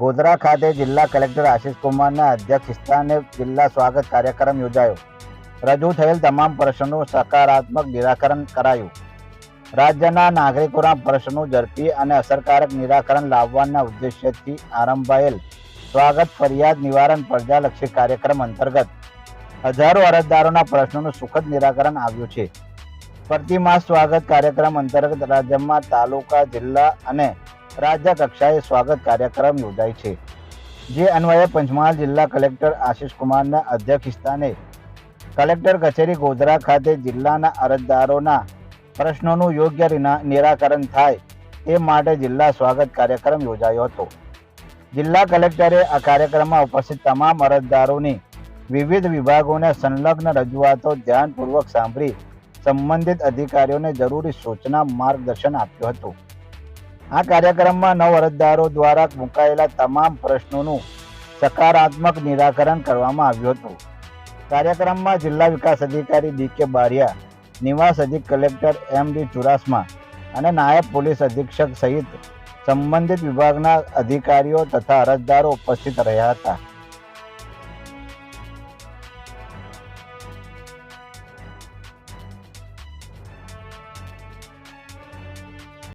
ગોધરા ખાતે જિલ્લા કલેક્ટર આશિષ કુમારના અધ્યક્ષસ્થાને જિલ્લા સ્વાગત કાર્યક્રમ યોજાયો. રજૂ થયેલ તમામ પ્રશ્નોનું સકારાત્મક નિરાકરણ કરાયું. રાજ્યના નાગરિકોના પ્રશ્નો ઝડપી અને અસરકારક નિરાકરણ લાવવાના ઉદ્દેશ્યથી આરંભાયેલ સ્વાગત ફરિયાદ નિવારણ પ્રજાલક્ષી કાર્યક્રમ અંતર્ગત હજારો અરજદારોના પ્રશ્નોનું સુખદ નિરાકરણ આવ્યું છે. પ્રતિમાસ સ્વાગત કાર્યક્રમ અંતર્ગત રાજ્યમાં તાલુકા, જિલ્લા અને રાજ્ય કક્ષાએ સ્વાગત કાર્યક્રમ યોજાય છે, જે અન્વયે પંચમહાલ જિલ્લા કલેક્ટર આશિષ કુમારના અધ્યક્ષસ્થાને કલેક્ટર કચેરી ગોધરા ખાતે જિલ્લાના અરજદારોના પ્રશ્નોનું યોગ્ય નિરાકરણ થાય તે માટે જિલ્લા સ્વાગત કાર્યક્રમ યોજાયો હતો. જિલ્લા કલેક્ટરે આ કાર્યક્રમમાં ઉપસ્થિત તમામ અરજદારોની વિવિધ વિભાગોને સંલગ્ન રજૂઆતો ધ્યાનપૂર્વક સાંભળી સંબંધિત અધિકારીઓને જરૂરી સૂચના માર્ગદર્શન આપ્યું હતું. આ કાર્યક્રમમાં નવ અરજદારો દ્વારા મુકાયેલા તમામ પ્રશ્નોનું સકારાત્મક નિરાકરણ કરવામાં આવ્યું હતું. કાર્યક્રમમાં જિલ્લા વિકાસ અધિકારી ડી કે બારિયા, નિવાસ અધિક કલેક્ટર એમ ડી ચુરાસમા અને નાયબ પોલીસ અધિક્ષક સહિત સંબંધિત વિભાગના અધિકારીઓ તથા અરજદારો ઉપસ્થિત રહ્યા હતા.